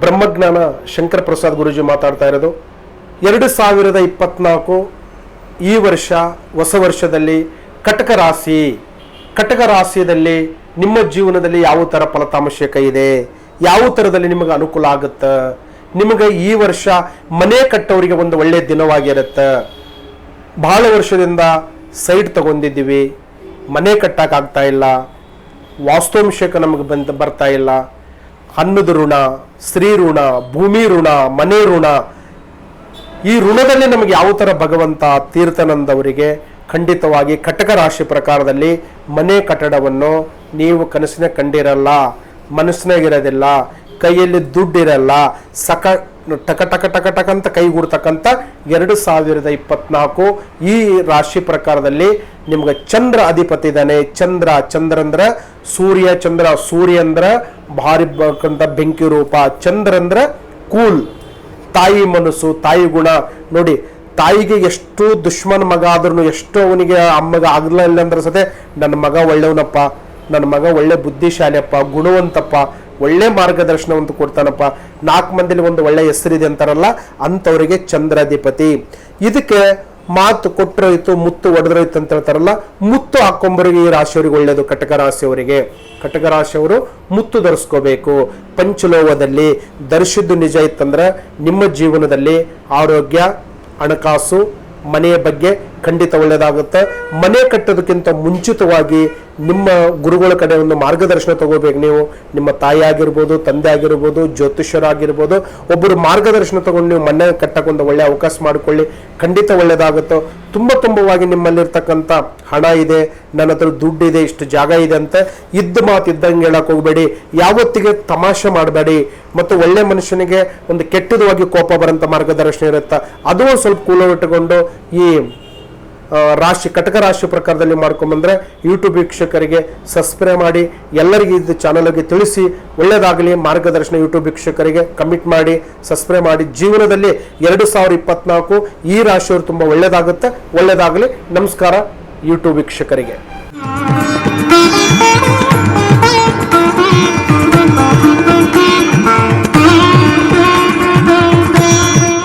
ಬ್ರಹ್ಮಜ್ಞಾನ ಶಂಕರ ಪ್ರಸಾದ್ ಗುರುಜಿ ಮಾತಾಡ್ತಾ ಇರೋದು. ಎರಡು ಸಾವಿರದ ಇಪ್ಪತ್ನಾಲ್ಕು ಈ ವರ್ಷ, ಹೊಸ ವರ್ಷದಲ್ಲಿ ಕಟಕ ರಾಶಿ. ಕಟಕ ರಾಶಿಯಲ್ಲಿ ನಿಮ್ಮ ಜೀವನದಲ್ಲಿ ಯಾವ ಥರ ಫಲತಾಂಶ ಇದೆ? ಯಾವ ಥರದಲ್ಲಿ ನಿಮಗೆ ಅನುಕೂಲ ಆಗುತ್ತೆ? ನಿಮಗೆ ಈ ವರ್ಷ ಮನೆ ಕಟ್ಟೋರಿಗೆ ಒಂದು ಒಳ್ಳೆಯ ದಿನವಾಗಿರುತ್ತೆ. ಬಹಳ ವರ್ಷದಿಂದ ಸೈಟ್ ತಗೊಂಡಿದ್ದೀವಿ. ಮನೆ ಕಟ್ಟಕ್ಕಾಗ್ತಾ ಇಲ್ಲ. ವಾಸ್ತುಂಶಕ್ಕೆ ನಮಗೆ ಬಂದು ಬರ್ತಾ ಇಲ್ಲ. ಅನ್ನದ ಋಣ, ಸ್ತ್ರೀ ಋಣ, ಭೂಮಿ ಋಣ, ಮನೆ ಋಣ. ಈ ಋಣದಲ್ಲಿ ನಮಗೆ ಯಾವ ಥರ ಭಗವಂತ ತೀರ್ಥನಂದವರಿಗೆ ಖಂಡಿತವಾಗಿ ಕಟಕ ರಾಶಿ ಪ್ರಕಾರದಲ್ಲಿ ಮನೆ ಕಟ್ಟಡವನ್ನು ನೀವು ಕನಸಿನ ಕಂಡಿರಲ್ಲ, ಮನಸ್ಸಿನಾಗಿರೋದಿಲ್ಲ, ಕೈಯಲ್ಲಿ ದುಡ್ಡಿರಲ್ಲ, ಸಕ ಟಕ ಟಕ ಟಕ ಟಕ ಅಂತ ಕೈಗೂಡ್ತಕ್ಕಂಥ ಎರಡು ಸಾವಿರದ ಇಪ್ಪತ್ನಾಲ್ಕು ಈ ರಾಶಿ ಪ್ರಕಾರದಲ್ಲಿ ನಿಮ್ಗೆ ಚಂದ್ರ ಅಧಿಪತಿ ಇದ್ದಾನೆ. ಚಂದ್ರ ಚಂದ್ರ ಅಂದ್ರೆ ಸೂರ್ಯ, ಚಂದ್ರ ಸೂರ್ಯ ಅಂದ್ರ ಭಾರಿ ಬೆಂಕಿ ರೂಪ ಚಂದ್ರ ಅಂದ್ರೆ ಕೂಲ್. ತಾಯಿ ಮನಸ್ಸು, ತಾಯಿ ಗುಣ. ನೋಡಿ, ತಾಯಿಗೆ ಎಷ್ಟು ದುಶ್ಮನ್ ಮಗ ಆದ್ರೂ ಎಷ್ಟು ಅವನಿಗೆ ಅಮ್ಮಗ ಆಗ್ಲಿಲ್ಲ ಅಂದ್ರೆ ಸತೆ, ನನ್ನ ಮಗ ಒಳ್ಳೆಯವನಪ್ಪ ನನ್ನ ಮಗ ಒಳ್ಳೆ ಬುದ್ಧಿಶಾಲಿಯಪ್ಪ, ಗುಣವಂತಪ್ಪ ಒಳ್ಳೆ ಮಾರ್ಗದರ್ಶನ ಒಂದು ಕೊಡ್ತಾನಪ್ಪ. ನಾಲ್ಕು ಮಂದಿಲಿ ಒಂದು ಒಳ್ಳೆ ಹೆಸರಿದೆ ಅಂತಾರಲ್ಲ, ಅಂಥವರಿಗೆ ಚಂದ್ರಾಧಿಪತಿ. ಇದಕ್ಕೆ ಮಾತು ಕೊಟ್ಟರೋಯ್ತು ಮುತ್ತು ಒಡೆದ್ರೋಯ್ತು ಅಂತ ಹೇಳ್ತಾರಲ್ಲ, ಮುತ್ತು ಹಾಕೊಂಬರಿಗೆ ಈ ರಾಶಿಯವರಿಗೆ ಒಳ್ಳೆಯದು ಕಟಕ ರಾಶಿಯವರಿಗೆ. ಕಟಕ ರಾಶಿಯವರು ಮುತ್ತು ಧರಿಸ್ಕೋಬೇಕು. ಪಂಚಲೋಹದಲ್ಲಿ ಧರಿಸಿದ್ದು ನಿಜ ಇತ್ತಂದ್ರೆ ನಿಮ್ಮ ಜೀವನದಲ್ಲಿ ಆರೋಗ್ಯ, ಹಣಕಾಸು, ಮನೆಯ ಬಗ್ಗೆ ಖಂಡಿತ ಒಳ್ಳೆಯದಾಗುತ್ತೆ. ಮನೆ ಕಟ್ಟೋದಕ್ಕಿಂತ ಮುಂಚಿತವಾಗಿ ನಿಮ್ಮ ಗುರುಗಳ ಕಡೆ ಒಂದು ಮಾರ್ಗದರ್ಶನ ತಗೋಬೇಕು ನೀವು. ನಿಮ್ಮ ತಾಯಿ ಆಗಿರ್ಬೋದು, ತಂದೆ ಆಗಿರ್ಬೋದು, ಜ್ಯೋತಿಷ್ಯರಾಗಿರ್ಬೋದು, ಒಬ್ಬರು ಮಾರ್ಗದರ್ಶನ ತಗೊಂಡು ನೀವು ಮನೆ ಕಟ್ಟಕ್ಕೊಂದು ಒಳ್ಳೆ ಅವಕಾಶ ಮಾಡಿಕೊಳ್ಳಿ. ಖಂಡಿತ ಒಳ್ಳೆಯದಾಗುತ್ತೆ. ತುಂಬ ತುಂಬವಾಗಿ ನಿಮ್ಮಲ್ಲಿರ್ತಕ್ಕಂಥ ಹಣ ಇದೆ, ನನ್ನ ಹತ್ರ ದುಡ್ಡು ಇದೆ, ಇಷ್ಟು ಜಾಗ ಇದೆ ಅಂತ ಇದ್ದ ಮಾತು ಇದ್ದಂಗೆ ಹೇಳಕ್ಕೆ ಹೋಗಬೇಡಿ. ಯಾವತ್ತಿಗೆ ತಮಾಷೆ ಮಾಡಬೇಡಿ. ಮತ್ತು ಒಳ್ಳೆ ಮನುಷ್ಯನಿಗೆ ಒಂದು ಕೆಟ್ಟದವಾಗಿ ಕೋಪ ಬರೋಂಥ ಮಾರ್ಗದರ್ಶನ ಇರುತ್ತೆ, ಅದು ಸ್ವಲ್ಪ ಕೂಲ ಇಟ್ಟುಕೊಂಡು ಈ ರಾಶಿ, ಕಟಕ ರಾಶಿ ಪ್ರಕಾರದಲ್ಲಿ ಮಾಡ್ಕೊಂಬಂದರೆ ಯೂಟ್ಯೂಬ್ ವೀಕ್ಷಕರಿಗೆ ಸಬ್ಸ್ಕ್ರೈಬ್ ಮಾಡಿ, ಎಲ್ಲರಿಗೂ ಇದು ಚಾನಲ್ಗೆ ತಿಳಿಸಿ ಒಳ್ಳೆಯದಾಗಲಿ ಮಾರ್ಗದರ್ಶನ ಯೂಟ್ಯೂಬ್ ವೀಕ್ಷಕರಿಗೆ ಕಮಿಟ್ ಮಾಡಿ ಸಬ್ಸ್ಕ್ರೈಬ್ ಮಾಡಿ. ಜೀವನದಲ್ಲಿ ಎರಡು ಸಾವಿರ ಇಪ್ಪತ್ನಾಲ್ಕು ಈ ರಾಶಿಯವರು ತುಂಬ ಒಳ್ಳೆಯದಾಗುತ್ತೆ ಒಳ್ಳೆಯದಾಗಲಿ ನಮಸ್ಕಾರ ಯೂಟ್ಯೂಬ್ ವೀಕ್ಷಕರಿಗೆ.